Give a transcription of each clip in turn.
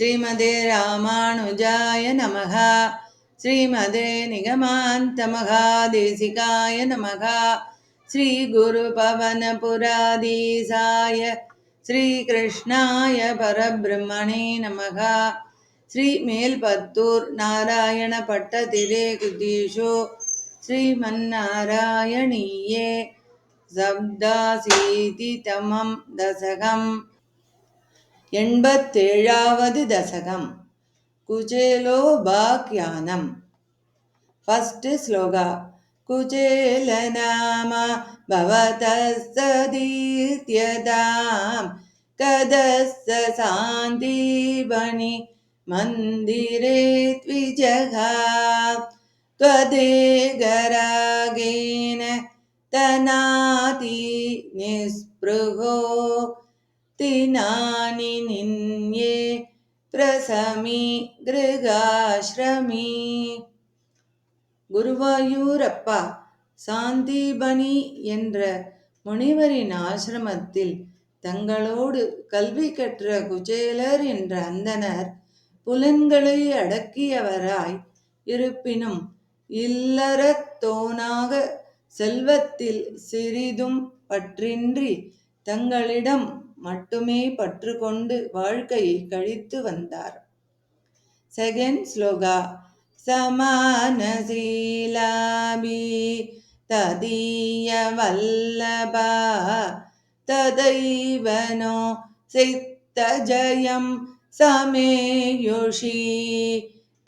ஸ்ரீமதே ராமானுஜாய நமக ஸ்ரீமதே நிகமாந்தமகாதேசிகாய நமக श्रीगुरुपवनपुराधीसाय श्रीकृष्णाय परब्रह्मणे नमः श्रीमेल्पत्तूर् नारायणपट्टतिरे कुदीशो श्रीमन्नारायणीये சப்தாசீதிதமம் தசகம் எண்பத்தேழாவது தசகம் குஜேலோபாக்கியானம் ஃபஸ்ட் ஸ்லோகா कुचेलनाम भवतस्तदीत्यतां कदस्स सान्दीपणि मन्दिरे द्विजगा त्वदेगरागेन तनाति निःस्पृहो தினானி నిన్యే ప్రసమి గృగాశ్రమి குருவாயூரப்பா சாந்திபனி என்ற முனிவரின் ஆசிரமத்தில் தங்களோடு கல்வி கற்ற குஜேலர் என்ற அந்தனர் புலன்களை அடக்கியவராய் இருப்பினும் இல்லறத்தோனாக செல்வத்தில் சிறிதும் பற்றின்றி தங்களிடம் மட்டுமே பற்றுக்கொண்டு வாழ்க்கையை கழித்து வந்தார். செகண்ட் ஸ்லோகா சமானசீலாபி ததீய வல்லபா ததைவனோ சித்த சித்தஜயம் சமேயுஷி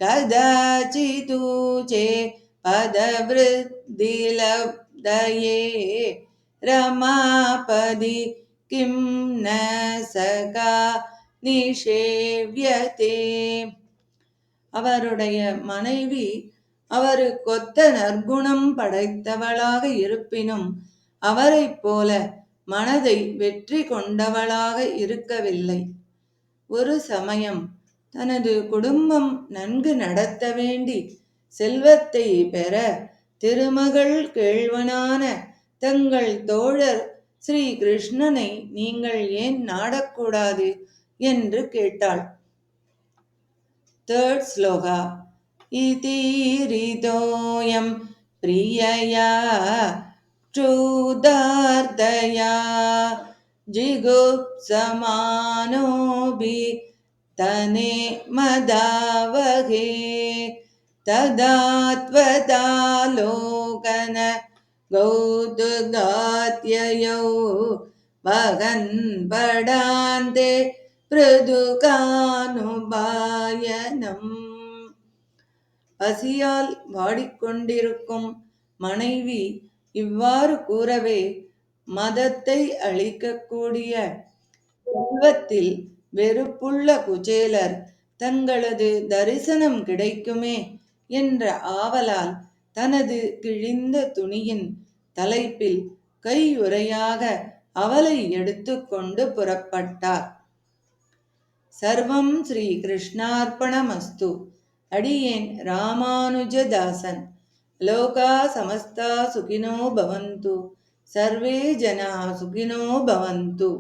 கதாச்சிதூச்சே பதவிருத்திலப்தயே ரமாபதி किं न சகா நிஷேவியதே அவருடைய மனைவி அவரு கொத்த நற்குணம் படைத்தவளாக இருப்பினும் அவரைப் போல மனதை வெற்றி கொண்டவளாக இருக்கவில்லை. ஒரு சமயம் தனது குடும்பம் நன்கு நடத்த வேண்டி செல்வத்தை பெற திருமகள் கேழ்வனான தங்கள் தோழர் ஸ்ரீ கிருஷ்ணனை நீங்கள் ஏன் நாடக்கூடாது? என்று கேட்டாள். தேர்ட் ஸ்லோகா. இதீரிதோயம் பிரியயா ക്ഷൂദാർദയാ ജിഗുപ്സമാനോഭി തനെ മദാവഹേ തദാത്വതാലോകന त्वदालोकन गौतुगात्ययौ वगन् पडान्ते பிரதுகானுபாயனம் பசியால் வாடிக்கொண்டிருக்கும் மனைவி இவ்வாறு கூறவே மதத்தை அளிக்கக்கூடிய செல்வத்தில் வெறுப்புள்ள குச்சேலர் தங்களது தரிசனம் கிடைக்குமே என்ற ஆவலால் தனது கிழிந்த துணியின் தலைப்பில் கையுறையாக அவளை எடுத்துக்கொண்டு புறப்பட்டார். சர்வம் ஸ்ரீ கிருஷ்ணார்ப்பணமஸ்து அடியேன் ராமானுஜதாசன். லோகா சமஸ்தா சுகினோ பவந்து. சர்வே ஜனா சுகினோ பவந்து.